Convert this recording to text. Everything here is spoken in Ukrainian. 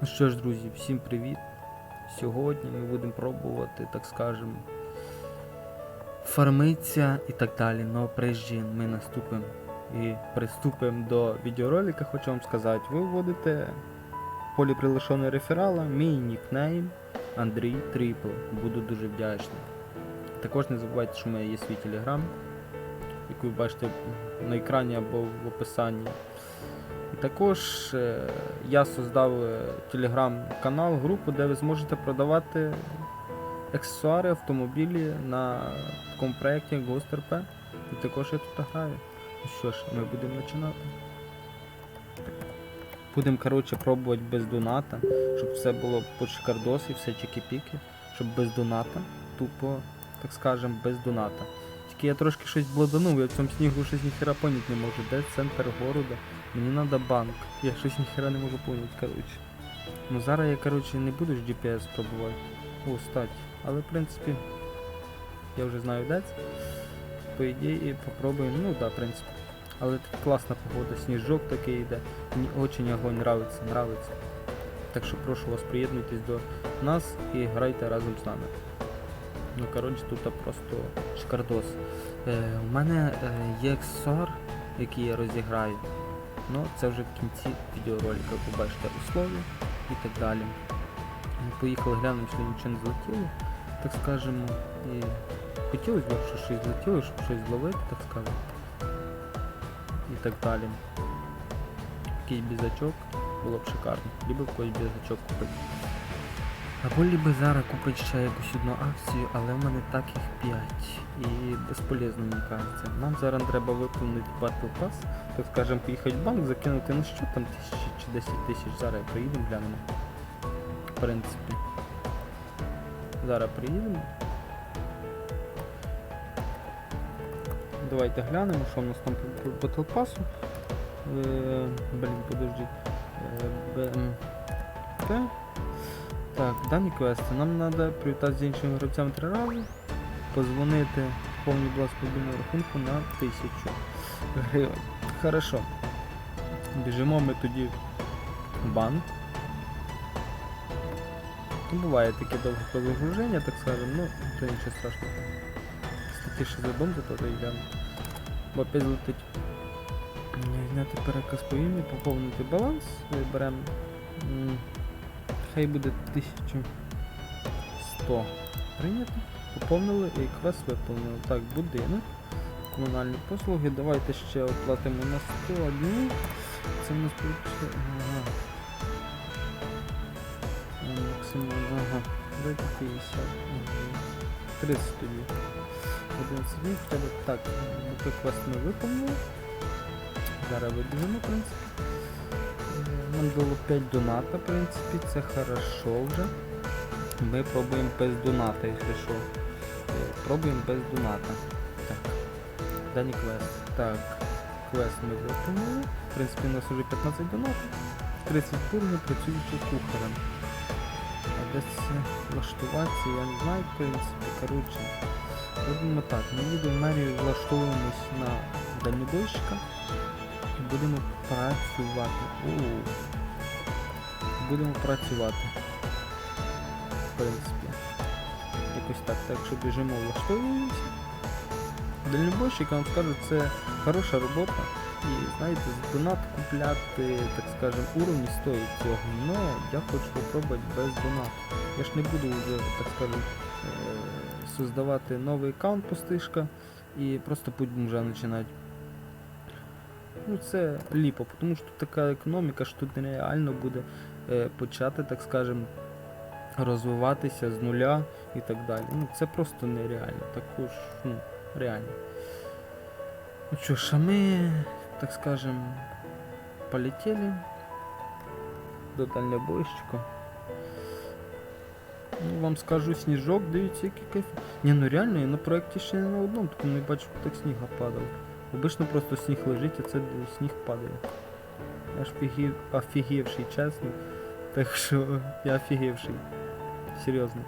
Ну що ж, друзі, всім привіт! Сьогодні ми будемо пробувати, так скажемо, фармитися і так далі. Но прежде ми наступимо і приступимо до відеоролика, хочу вам сказати, ви вводите в полі прилишеного реферала мій нікнейм Андрій Трипл. Буду дуже вдячний. Також не забувайте, що в мене є свій телеграм, який ви бачите на екрані або в описанні. Також е, я создав е, телеграм-канал, групу, де ви зможете продавати аксесуари, автомобілі на такому проєкті як Ghost І також я тут граю. Ну що ж, ми будемо починати. Будемо, коротше, пробувати без доната, щоб все було по шикардосі, все чики-піки, щоб без доната, тупо, так скажем, без доната. Тільки я трошки щось блоданув, я в цьому снігу щось ніхера поняти не можу. Де центр города? Мені надо банк. Я щось ніхера не можу поняти, коротше. Ну зараз я, коротше, не буду ж GPS пробувати. О, стать. Але в принципі, я вже знаю де це. По ідеї попробуємо. Ну да, в принципі. Але тут класна погода, сніжок такий йде. Мені очень огонь нравиться, нравиться. Так що прошу вас, приєднуйтесь до нас і грайте разом з нами. Ну, коротше, тут просто шикардос. Е, у мене е, є аксесуар, який я розіграю. Ну, це вже в кінці відеоролика, ви условия і так далі. Поїхали глянемо, що нічого не злетіло, так скажемо. І хотілося б, щоб щось злетіло, щоб щось зловити, так скажемо. І так далі. Якийсь бізачок було б шикарно. Либо когось бізачок купити. Або либо зараз купити ще якусь одну акцію, але в мене так їх 5. І безполезно, мені кажеться. Нам зараз треба виповнити Battle Pass, так скажемо, поїхати в банк, закинути, ну що там тисячі чи 10 тисяч, зараз приїдемо, глянемо. В принципі. Зараз приїдемо. Давайте глянемо, що в нас там по Battle Pass. Е, блін, подожди. Е, БМТ. Так, дані квести. Нам треба привітатися з іншими гравцями три рази. Позвонити повний блок мобільного рахунку на 1000 гривень. Хорошо. Біжимо ми тоді в банк. Ну, буває таке довге перезагруження, так скажемо, ну, то нічого страшного. Задом до того йдемо. Бо опять летить. Зняти переказ по ім'ю, поповнити баланс, беремо. Хай буде 1100 прийнято. Поповнили і квест виповнили. Так, будинок. Комунальні послуги. Давайте ще оплатимо на 100 днів. Це в нас вийшло. Ага. Максимально, ага. Дайте 50. Ага. 30 тоді. 11 днів. Так, квест ми виповнили. Зараз вибіжимо, в принципі. Нам дало 5 доната, в принципі, це хорошо вже. Ми пробуємо без доната, якщо що. Пробуємо без доната. Так. Дані квест. Так. Квест ми виконали. В принципі, у нас вже 15 донатів. 30 турнів працюючи кухарем. А де це влаштуватися, я не знаю, в принципі. Коротше. Робимо так. Ми їдемо в мерію, влаштовуємось на дальнобойщика будемо працювати. О, будемо працювати. В принципі. Якось так. Так що біжимо, влаштовуємося. Дальнобойщик, я вам скажу, це хороша робота. І знаєте, донат купляти, так скажем, уровні стоїть цього. Но я хочу спробувати без донату. Я ж не буду вже, так скажем, е, создавати новий аккаунт пустишка і просто будемо вже починати. Ну це ліпо, тому що тут така економіка, що тут нереально буде е, почати, так скажем, розвиватися з нуля і так далі. Ну це просто нереально, також, ну, реально. Ну що ж, а ми, так скажем, полетели до дальнобойщика. Ну, вам скажу сніжок, дивіться, який кайф. Ні, ну реально, я на проєкті ще не на одному, такому не бачив, так сніга падав. Обично просто сніг лежить, а це сніг падає. Я ж офігів, офігівший, чесно. Так що я офігівший. Серйозно.